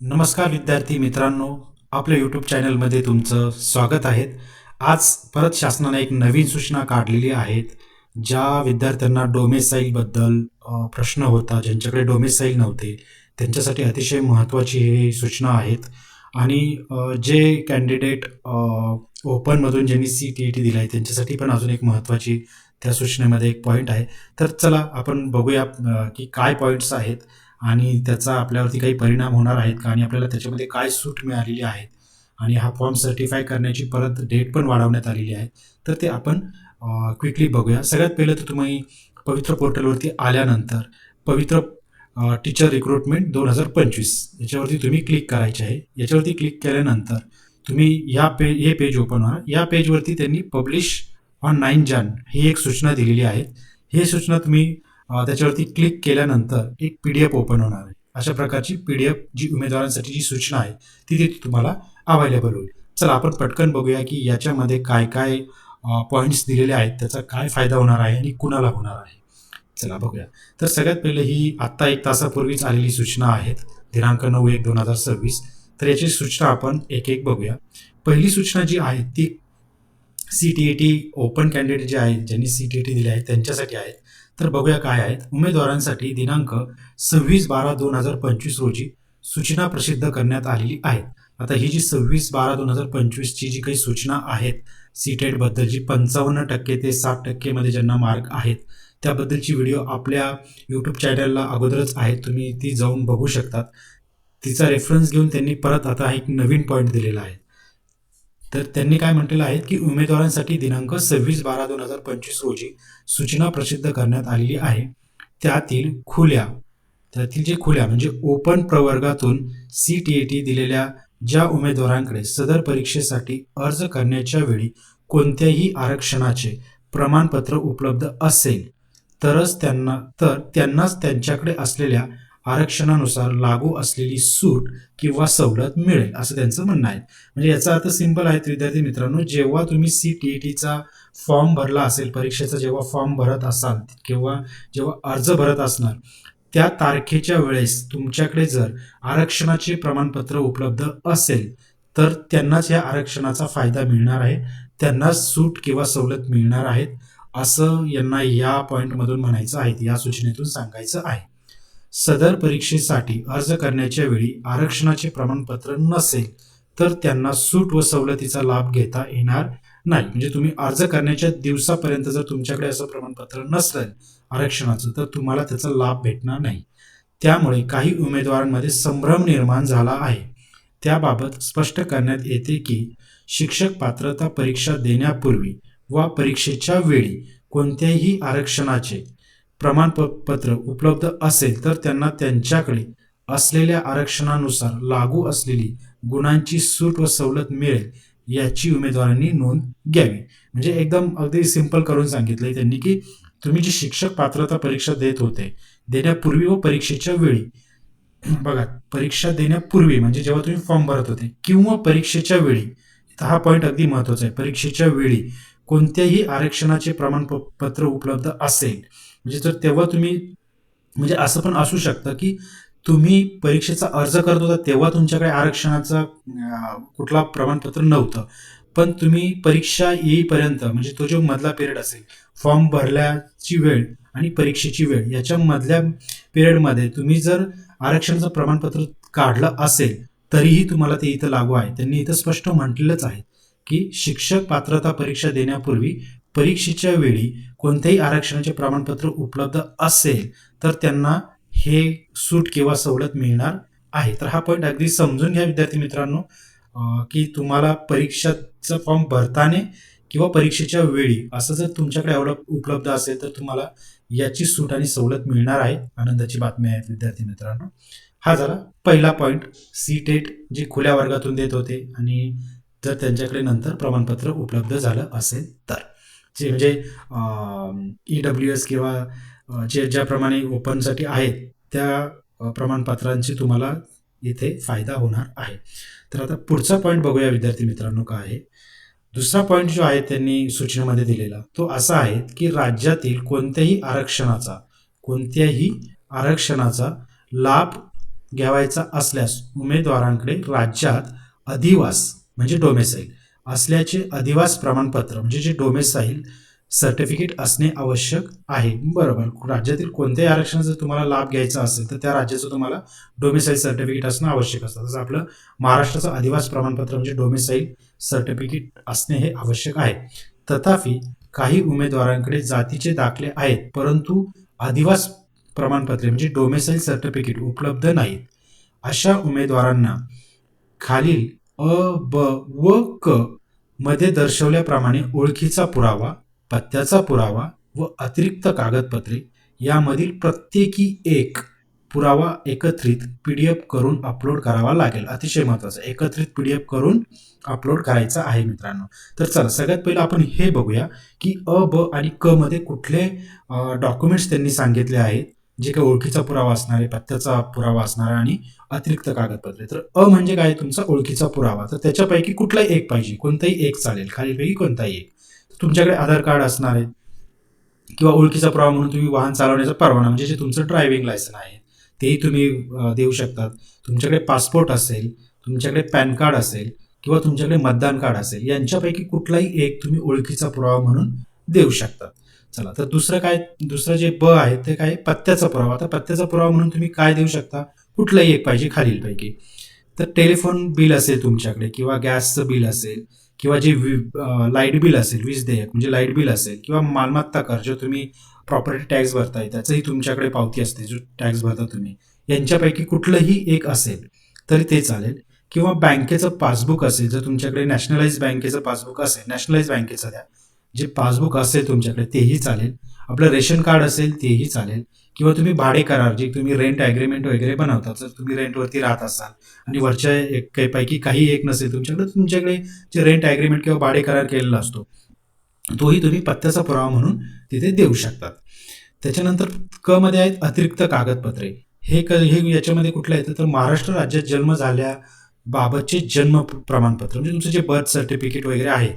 नमस्कार विद्यार्थी मित्रांनो आपल्या यूट्यूब चॅनलमध्ये तुमचं स्वागत आहे. आज परत शासनाने एक नवीन सूचना काढलेली आहेत ज्या विद्यार्थ्यांना डोमेसाईलबद्दल प्रश्न होता ज्यांच्याकडे डोमेसाईल नव्हते. त्यांच्यासाठी अतिशय महत्त्वाची हे सूचना आहेत. आणि जे कॅन्डिडेट ओपनमधून ज्यांनी सी टी ई टी दिला आहे त्यांच्यासाठी पण अजून एक महत्त्वाची त्या सूचनेमध्ये एक पॉईंट आहे. तर चला आपण बघूया की काय पॉईंट्स आहेत. आणि त्याचा आपल्यावरती काही परिणाम होणार आहेत का? आणि आपल्याला त्याच्यामध्ये काय सूट मिळालेली आहे आणि हा फॉर्म सर्टिफाय करण्याची परत डेट पण वाढवण्यात आलेली आहे. तर ते आपण क्विकली बघूया. सगळ्यात पहिलं तर तुम्ही पवित्र पोर्टलवरती आल्यानंतर पवित्र टीचर रिक्रुटमेंट दोन हजार पंचवीस याच्यावरती तुम्ही क्लिक करायचे आहे. याच्यावरती क्लिक केल्यानंतर तुम्ही या पे हे पेज ओपन व्हा. या पेजवरती त्यांनी पब्लिश ऑन नाईन जान ही एक सूचना दिलेली आहे. हे सूचना तुम्ही त्याच्यावरती क्लिक केल्यानंतर एक पी डी एफ ओपन होणार आहे. अशा प्रकारची पी डी एफ जी उमेदवारांसाठी जी सूचना आहे ती तिथे तुम्हाला अवेलेबल होईल. चला आपण पटकन बघूया की याच्यामध्ये काय काय पॉईंट्स दिलेले आहेत त्याचा काय फायदा होणार आहे आणि कुणाला होणार आहे. चला बघूया. तर सगळ्यात पहिले ही आत्ता एक तासापूर्वीच आलेली सूचना आहेत. दिनांक नऊ एक दोन हजार सव्वीस. तर याची सूचना आपण एक एक बघूया. पहिली सूचना जी आहे ती C T E T open candidate जे आहेत ज्यांनी सी टी ई टी दिली आहे त्यांच्यासाठी आहेत. तर बघूया काय आहेत. उमेदवारांसाठी दिनांक सव्वीस बारा दोन हजार पंचवीस रोजी सूचना प्रसिद्ध करण्यात आलेली आहे आता ही जी सव्वीस बारा दोन हजार पंचवीसची जी काही सूचना आहेत सीटेटबद्दल जी पंचावन्न टक्के ते साठ टक्केमध्ये ज्यांना मार्क आहेत त्याबद्दलची व्हिडिओ आपल्या यूट्यूब चॅनलला अगोदरच आहेत तुम्ही ती जाऊन बघू शकतात. तिचा रेफरन्स घेऊन त्यांनी परत आता एक नवीन पॉईंट दिलेला आहे. तर त्यांनी काय म्हटलेलं आहे की उमेदवारांसाठी दिनांक सव्वीस बारा दोन हजार पंचवीस रोजी सूचना प्रसिद्ध करण्यात आलेली आहे. त्यातील खुल्या त्यातील जे खुल्या म्हणजे ओपन प्रवर्गातून सी टी ए टी दिलेल्या ज्या उमेदवारांकडे सदर परीक्षेसाठी अर्ज करण्याच्या वेळी कोणत्याही आरक्षणाचे प्रमाणपत्र उपलब्ध असेल तरच त्यांना तर त्यांनाच त्यांच्याकडे असलेल्या आरक्षणानुसार लागू असलेली सूट किंवा सवलत मिळेल असं त्यांचं म्हणणं आहे. म्हणजे याचा अर्थ सिंपल आहे विद्यार्थी मित्रांनो जेव्हा तुम्ही सी टी ई टीचा फॉर्म भरला असेल परीक्षेचा जेव्हा फॉर्म भरत असाल किंवा जेव्हा अर्ज भरत असणार त्या तारखेच्या वेळेस तुमच्याकडे जर आरक्षणाचे प्रमाणपत्र उपलब्ध असेल तर त्यांनाच या आरक्षणाचा फायदा मिळणार आहे त्यांनाच सूट किंवा सवलत मिळणार आहेत असं यांना या पॉईंटमधून म्हणायचं आहे या सूचनेतून सांगायचं आहे. सदर परीक्षेसाठी अर्ज करण्याच्या वेळी आरक्षणाचे प्रमाणपत्र नसेल तर त्यांना सूट व सवलतीचा लाभ घेता येणार नाही. म्हणजे तुम्ही अर्ज करण्याच्या दिवसापर्यंत जर तुमच्याकडे असं प्रमाणपत्र नसेल आरक्षणाचं तर तुम्हाला त्याचा लाभ भेटणार नाही. त्यामुळे काही उमेदवारांमध्ये संभ्रम निर्माण झाला आहे. त्याबाबत स्पष्ट करण्यात येते की शिक्षक पात्रता परीक्षा देण्यापूर्वी वा परीक्षेच्या वेळी कोणत्याही आरक्षणाचे प्रमाणपत्र उपलब्ध असेल तर त्यांना त्यांच्याकडे असलेल्या आरक्षणानुसार लागू असलेली गुणांची सूट व सवलत मिळेल याची उमेदवारांनी नोंद घ्यावी. म्हणजे एकदम अगदी सिंपल करून सांगितलंय त्यांनी की तुम्ही जी शिक्षक पात्रता परीक्षा देत होते देण्यापूर्वी व परीक्षेच्या वेळी बघा परीक्षा देण्यापूर्वी म्हणजे जेव्हा तुम्ही फॉर्म भरत होते किंवा परीक्षेच्या वेळी हा पॉईंट अगदी महत्त्वाचा आहे परीक्षेच्या वेळी कोणत्याही आरक्षणाचे प्रमाणपत्र उपलब्ध असेल म्हणजे जर तेव्हा तुम्ही म्हणजे असं पण असू शकतं की तुम्ही परीक्षेचा अर्ज करत होता तेव्हा तुमच्याकडे आरक्षणाचं कुठला प्रमाणपत्र नव्हतं. पण तुम्ही परीक्षा येईपर्यंत म्हणजे तो जो मधला पिरियड असेल फॉर्म भरल्याची वेळ आणि परीक्षेची वेळ याच्या मधल्या पिरियडमध्ये तुम्ही जर आरक्षणाचं प्रमाणपत्र काढलं असेल तरीही तुम्हाला ते इथं लागू आहे. त्यांनी इथं स्पष्ट म्हटलेलंच आहे की शिक्षक पात्रता परीक्षा देण्यापूर्वी परीक्षेच्या वेळी कोणत्याही आरक्षणाचे प्रमाणपत्र उपलब्ध असेल तर त्यांना हे सूट किंवा सवलत मिळणार आहे. तर हा पॉईंट अगदी समजून घ्या विद्यार्थी मित्रांनो की तुम्हाला परीक्षाचा फॉर्म भरताने किंवा परीक्षेच्या वेळी असं जर तुमच्याकडे एवढं उपलब्ध असेल तर तुम्हाला याची सूट आणि सवलत मिळणार आहे. आनंदाची बातमी आहे विद्यार्थी मित्रांनो. हा झाला पहिला पॉईंट सी टेट जे खुल्या वर्गातून देत होते आणि जर त्यांच्याकडे नंतर प्रमाणपत्र उपलब्ध झालं असेल तर. म्हणजे ई डब्ल्यू एस किंवा जे ज्याप्रमाणे ओपनसाठी आहेत त्या प्रमाणपत्रांची तुम्हाला इथे फायदा होणार आहे. तर आता पुढचा पॉईंट बघूया विद्यार्थी मित्रांनो काय आहे. दुसरा पॉईंट जो आहे त्यांनी सूचनेमध्ये दिलेला तो असा आहे की राज्यातील कोणत्याही आरक्षणाचा कोणत्याही आरक्षणाचा लाभ घ्यावायचा असल्यास उमेदवारांकडे राज्यात अधिवास म्हणजे डोमेसाईल असल्याचे अधिवास प्रमाणपत्र म्हणजे जे डोमेसाईल सर्टिफिकेट असणे आवश्यक आहे. बरोबर. राज्यातील कोणत्याही आरक्षणाचा तुम्हाला लाभ घ्यायचा असेल तर त्या राज्याचं तुम्हाला डोमेसाईल सर्टिफिकेट असणं आवश्यक असतं. तसं आपलं महाराष्ट्राचं अधिवास प्रमाणपत्र म्हणजे डोमेसाईल सर्टिफिकेट असणे हे आवश्यक आहे. तथापि काही उमेदवारांकडे जातीचे दाखले आहेत परंतु अधिवास प्रमाणपत्रे म्हणजे डोमेसाईल सर्टिफिकेट उपलब्ध नाहीत. अशा उमेदवारांना खालील अ ब व क मध्ये दर्शवल्याप्रमाणे ओळखीचा पुरावा पत्त्याचा पुरावा व अतिरिक्त कागदपत्रे यामधील प्रत्येकी एक पुरावा एकत्रित पी डी एफ करून अपलोड करावा लागेल. अतिशय महत्त्वाचं. एकत्रित पी डी एफ करून अपलोड करायचा आहे मित्रांनो. तर चला सगळ्यात पहिलं आपण हे बघूया की अ ब आणि क मध्ये कुठले डॉक्युमेंट्स त्यांनी सांगितले आहेत. जे काही ओळखीचा पुरावा असणार आहे पत्त्याचा पुरावा असणार आणि अतिरिक्त कागदपत्रे. तर अ म्हणजे काय तुमचा ओळखीचा पुरावा? तर त्याच्यापैकी कुठलाही एक पाहिजे कोणताही एक चालेल खालीलपैकी कोणताही एक. तुमच्याकडे आधार कार्ड असणार आहे किंवा ओळखीचा पुरावा म्हणून तुम्ही वाहन चालवण्याचा परवाना म्हणजे जे तुमचं ड्रायव्हिंग लायसन आहे तेही तुम्ही देऊ शकतात. तुमच्याकडे पासपोर्ट असेल तुमच्याकडे पॅन कार्ड असेल किंवा तुमच्याकडे मतदान कार्ड असेल यांच्यापैकी कुठलाही एक तुम्ही ओळखीचा पुरावा म्हणून देऊ शकतात. चला तर दुसरं काय दुसरं जे ब आहे ते काय पत्त्याचा पुरावा. आता पत्त्याचा पुरावा म्हणून तुम्ही काय देऊ शकता? कुठलाही एक पाहिजे खालीलपैकी. तर टेलिफोन बिल असेल तुमच्याकडे किंवा गॅसचं बिल असेल किंवा जे लाइट बिल असेल वीज देयक म्हणजे लाइट बिल असेल किंवा मालमत्ता कर जो तुम्ही प्रॉपर्टी टॅक्स भरताय त्याचंही तुमच्याकडे पावती असते जो टॅक्स भरता तुम्ही. यांच्यापैकी कुठलंही एक असेल तरी ते चालेल. किंवा बँकेचं पासबुक असेल जर तुमच्याकडे नॅशनलाइज बँकेचं पासबुक असेल नॅशनलाइज बँकेचं द्या. जे पासबुक असेल तुमच्याकडे तेही चालेल. आपलं रेशन कार्ड असेल तेही चालेल. किंवा तुम्ही भाडे करार जे तुम्ही रेंट ॲग्रीमेंट वगैरे बनवता जर तुम्ही रेंटवरती राहत असाल आणि वरच्या एक काहीपैकी काही एक नसेल तुमच्याकडे तुमच्याकडे जे रेंट ॲग्रीमेंट किंवा भाडे करार केलेला असतो तोही तुम्ही पत्त्याचा पुरावा म्हणून तिथे देऊ शकतात. त्याच्यानंतर क मध्ये आहेत अतिरिक्त कागदपत्रे. हे क हे याच्यामध्ये कुठलं येतं तर महाराष्ट्र राज्यात जन्म झाल्या बाबतचे जन्म प्रमाणपत्र म्हणजे तुमचं जे बर्थ सर्टिफिकेट वगैरे आहे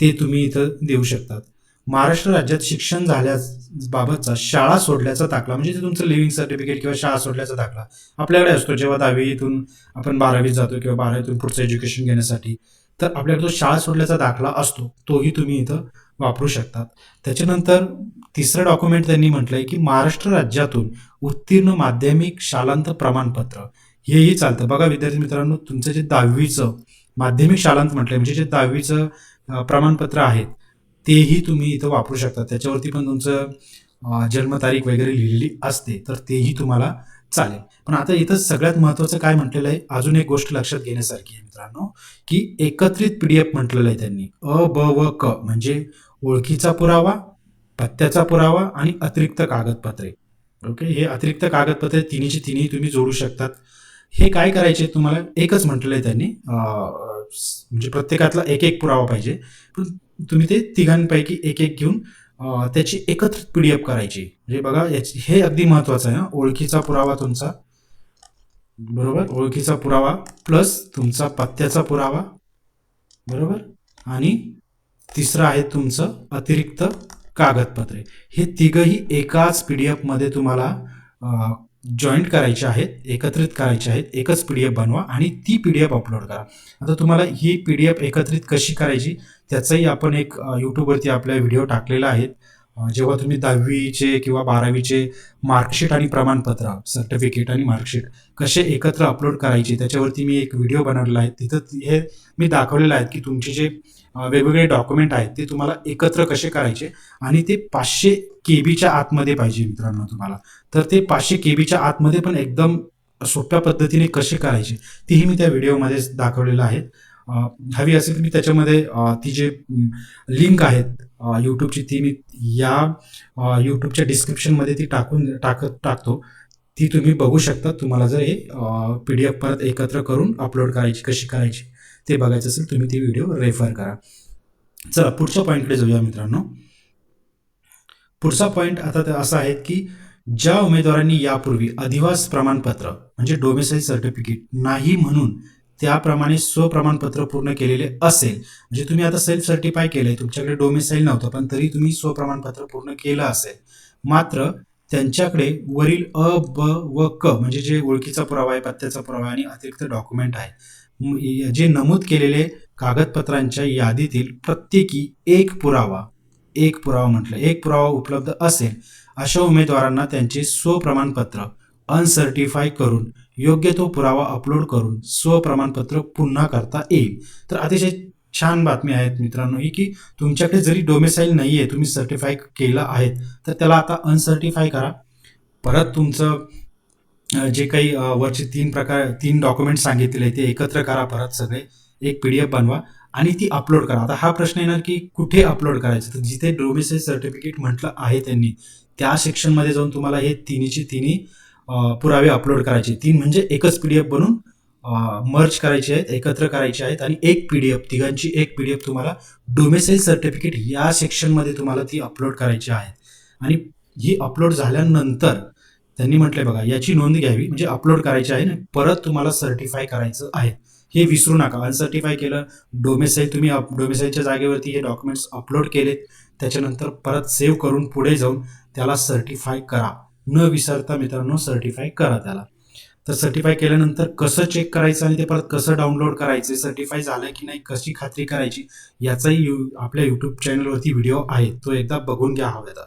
ते तुम्ही इथं देऊ शकतात. महाराष्ट्र राज्यात शिक्षण झाल्याबाबतचा शाळा सोडल्याचा दाखला म्हणजे तुमचं लिव्हिंग सर्टिफिकेट किंवा शाळा सोडल्याचा दाखला आपल्याकडे असतो. जेव्हा दहावीतून आपण बारावीत जातो किंवा बारावीतून पुढचं एज्युकेशन घेण्यासाठी तर आपल्याकडे जो शाळा सोडल्याचा दाखला असतो. तोही तुम्ही इथं वापरू शकतात. त्याच्यानंतर तिसरं डॉक्युमेंट त्यांनी म्हटलंय की महाराष्ट्र राज्यातून उत्तीर्ण माध्यमिक शालांत प्रमाणपत्र हेही चालतं. बघा विद्यार्थी मित्रांनो तुमचं जे दहावीचं माध्यमिक शालांत म्हटलंय. म्हणजे जे दहावीचं प्रमाणपत्र आहेत तेही तुम्ही इथं वापरू शकता. त्याच्यावरती पण तुमचं जन्मतारीख वगैरे लिहिलेली असते तर तेही तुम्हाला चालेल. पण आता इथं सगळ्यात महत्त्वाचं काय म्हटलेलं आहे अजून एक गोष्ट लक्षात घेण्यासारखी आहे मित्रांनो की एकत्रित पी डी एफ म्हटलेलं आहे त्यांनी. अ ब व क म्हणजे ओळखीचा पुरावा पत्त्याचा पुरावा आणि अतिरिक्त कागदपत्रे. ओके? हे अतिरिक्त कागदपत्रे तिन्हीची तिन्ही तुम्ही जोडू शकतात. हे काय करायचे तुम्हाला? एकच म्हटलंय आहे त्यांनी म्हणजे प्रत्येकातला एक एक पुरावा पाहिजे. पण तुम्ही ते तिघांपैकी एक एक घेऊन त्याची एकत्रित पी डी एफ करायची. म्हणजे बघा याची हे अगदी महत्त्वाचं आहे ना ओळखीचा पुरावा तुमचा. बरोबर? ओळखीचा पुरावा प्लस तुमचा पत्त्याचा पुरावा. बरोबर? आणि तिसरं आहे तुमचं अतिरिक्त कागदपत्रे. हे तिघही एकाच पी डी एफमध्ये तुम्हाला जॉईंट करायचे आहेत एकत्रित करायचे आहेत एकच पी डी एफ बनवा आणि ती पी डी एफ अपलोड करा. आता तुम्हाला ही पी डी एफ एकत्रित कशी करायची त्याचाही आपण एक यूट्यूबवरती आपल्या व्हिडिओ टाकलेला आहे जेव्हा तुम्ही दहावीचे किंवा बारावीचे मार्कशीट आणि प्रमाणपत्र सर्टिफिकेट आणि मार्कशीट कसे एकत्र अपलोड करायचे त्याच्यावरती मी एक व्हिडिओ बनवलेला आहे. तिथं हे मी दाखवलेलं आहे की तुमचे जे वेगवेगळे डॉक्युमेंट आहेत ते तुम्हाला एकत्र कसे करायचे आणि ते पाचशे के बीच्या आतमध्ये पाहिजे मित्रांनो तुम्हाला. तर ते पाचशे के बीच्या आतमध्ये पण एकदम सोप्या पद्धतीने कसे करायचे तीही मी त्या व्हिडिओमध्ये दाखवलेलं आहे. हवी असेल तर मी त्याच्यामध्ये ती जे लिंक आहेत यूट्यूबची ती मी या यूट्यूबच्या डिस्क्रिप्शनमध्ये ती टाकून टाकत टाकतो. ती तुम्ही बघू शकता. तुम्हाला जर हे पी डी एफ परत एकत्र करून अपलोड करायची कशी करायची ते बघायचं असेल तुम्ही ती व्हिडिओ रेफर करा. चला पुढच्या पॉईंटकडे जाऊया मित्रांनो. पुढचा पॉईंट आता असा आहे की ज्या उमेदवारांनी यापूर्वी अधिवास प्रमाणपत्र म्हणजे डोमेसाईल सर्टिफिकेट नाही म्हणून त्याप्रमाणे स्वप्रमाणपत्र पूर्ण केलेले असेल. म्हणजे तुम्ही आता सेल्फ सर्टिफाय केलंय तुमच्याकडे डोमिसाईल नव्हतं पण तरी तुम्ही स्वप्रमाणपत्र पूर्ण केलं असेल. मात्र त्यांच्याकडे वरील अ ब व क म्हणजे जे ओळखीचा पुरावा आहे पत्त्याचा पुरावा आणि अतिरिक्त डॉक्युमेंट आहे. जे नमूद केलेले कागदपत्रांच्या यादीतील प्रत्येकी एक पुरावा एक पुरावा म्हटलं एक पुरावा उपलब्ध असेल अशा उमेदवारांना त्यांचे स्वप्रमाणपत्र अनसर्टिफाय करून योग्य तो पुरावा अपलोड करून स्वप्रमाणपत्र पुन्हा करता येईल. तर अतिशय छान बातमी आहेत मित्रांनो ही की तुमच्याकडे जरी डोमेसाईल नाही आहे तुम्ही सर्टिफाय केलं आहे तर त्याला आता अनसर्टिफाय करा. परत तुमचं जे काही वरचे तीन प्रकार तीन डॉक्युमेंट सांगितलेले ते एकत्र करा परत सगळे. एक पी डी एफ बनवा आणि ती अपलोड करा. आता हा प्रश्न येणार की कुठे अपलोड करायचं? तर जिथे डोमेसाईल सर्टिफिकेट म्हटलं आहे त्यांनी त्या सेक्शनमध्ये जाऊन तुम्हाला हे तिन्हीचे तिन्ही पुरावे अपलोड करायचे. तीन म्हणजे एकच पी डी एफ बनवून मर्ज करायचे आहेत एकत्र करायचे आहेत आणि एक पी डी एफ तिघांची एक पी डी एफ तुम्हाला डोमेसाईल सर्टिफिकेट या सेक्शनमध्ये तुम्हाला ती अपलोड करायची आहे. आणि ही अपलोड झाल्यानंतर त्यांनी म्हटलंय बघा याची नोंद घ्यावी म्हणजे अपलोड करायची आहे आणि परत तुम्हाला सर्टिफाय करायचं आहे. हे विसरू नका. अनसर्टिफाय केलं डोमेसाईल तुम्ही डोमेसाईलच्या जागेवरती हे डॉक्युमेंट्स अपलोड केलेत त्याच्यानंतर परत सेव्ह करून पुढे जाऊन त्याला सर्टिफाय करा. न विसरता मित्रांनो सर्टिफाय करा त्याला. तर सर्टिफाय केल्यानंतर कसं चेक करायचं आणि ते परत कसं डाउनलोड करायचं सर्टिफाय झालं की नाही कशी खात्री करायची याचाही यू आपल्या यूट्यूब चॅनलवरती व्हिडिओ आहे तो एकदा बघून घ्या हवा तर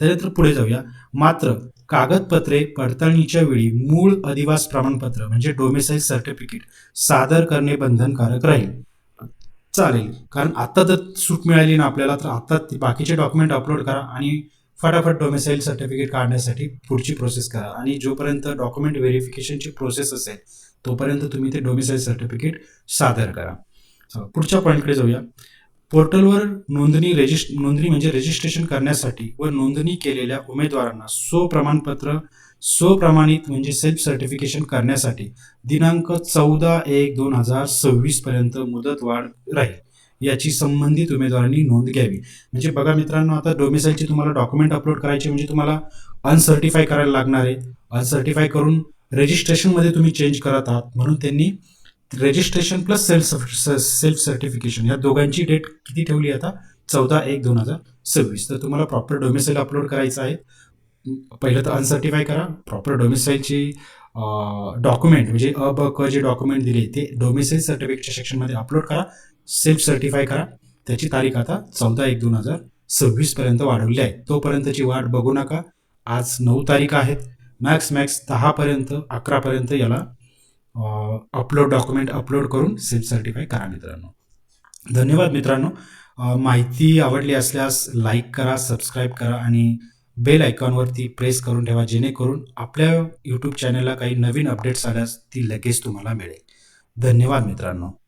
त्यानंतर पुढे जाऊया. मात्र कागदपत्रे पडताळणीच्या वेळी मूळ अधिवास प्रमाणपत्र म्हणजे डोमेसाईल सर्टिफिकेट सादर करणे बंधनकारक राहील. चालेल. कारण आता जर सूट मिळाली ना आपल्याला तर आता ते बाकीचे डॉक्युमेंट अपलोड करा आणि फटाफट डोमेसाईल सर्टिफिकेट काढण्यासाठी पुढची प्रोसेस करा. आणि जोपर्यंत डॉक्युमेंट व्हेरिफिकेशनची प्रोसेस असेल तोपर्यंत तुम्ही ते डोमेसाईल सर्टिफिकेट सादर करा. पुढच्या पॉईंटकडे जाऊया. पोर्टलवर नोंदणी रेजिस्ट नोंदणी म्हणजे रजिस्ट्रेशन करण्यासाठी व नोंदणी केलेल्या उमेदवारांना स्वप्रमाणपत्र स्वप्रमाणित म्हणजे सेल्फ सर्टिफिकेशन करण्यासाठी दिनांक चौदा एक दोन हजार सव्वीसपर्यंत मुदतवाढ राहील. याची संबंधित उमेदवारांनी नोंद घ्यावी. म्हणजे बघा मित्रांनो आता डोमिसाईलचे तुम्हाला डॉक्युमेंट अपलोड करायचे म्हणजे तुम्हाला अनसर्टिफाय करायला लागणार आहे. अनसर्टिफाय करून रजिस्ट्रेशनमध्ये तुम्ही चेंज करत आहात. म्हणून त्यांनी registration plus self self certification या दोघांची डेट किती ठेवली आहे आता? चौदा एक दोन हजार सव्वीस. तर तुम्हाला प्रॉपर डोमिसाईल अपलोड करायचं आहे. पहिलं तर अनसर्टिफाय करा. प्रॉपर डोमिसाईलची डॉक्युमेंट म्हणजे अ ब क जे डॉक्युमेंट दिले ते डोमिसाईल सर्टिफिकेटच्या सेक्शनमध्ये अपलोड करा. सेल्फ सर्टिफाय करा. त्याची तारीख आता चौदा एक दोन हजार सव्वीस पर्यंत वाढवली आहे. तोपर्यंतची वाट बघू नका. आज नऊ तारीख आहेत मॅक्स मॅक्स दहापर्यंत अकरापर्यंत याला अपलोड डॉक्युमेंट अपलोड करून सेल्फ सर्टिफाय करा मित्रांनो. धन्यवाद मित्रांनो. माहिती आवडली असल्यास लाईक करा सबस्क्राईब करा आणि बेल आयकॉनवरती प्रेस करून ठेवा. जेणेकरून आपल्या यूट्यूब चॅनलला काही नवीन अपडेट्स आल्यास ती लगेच तुम्हाला मिळेल. धन्यवाद मित्रांनो.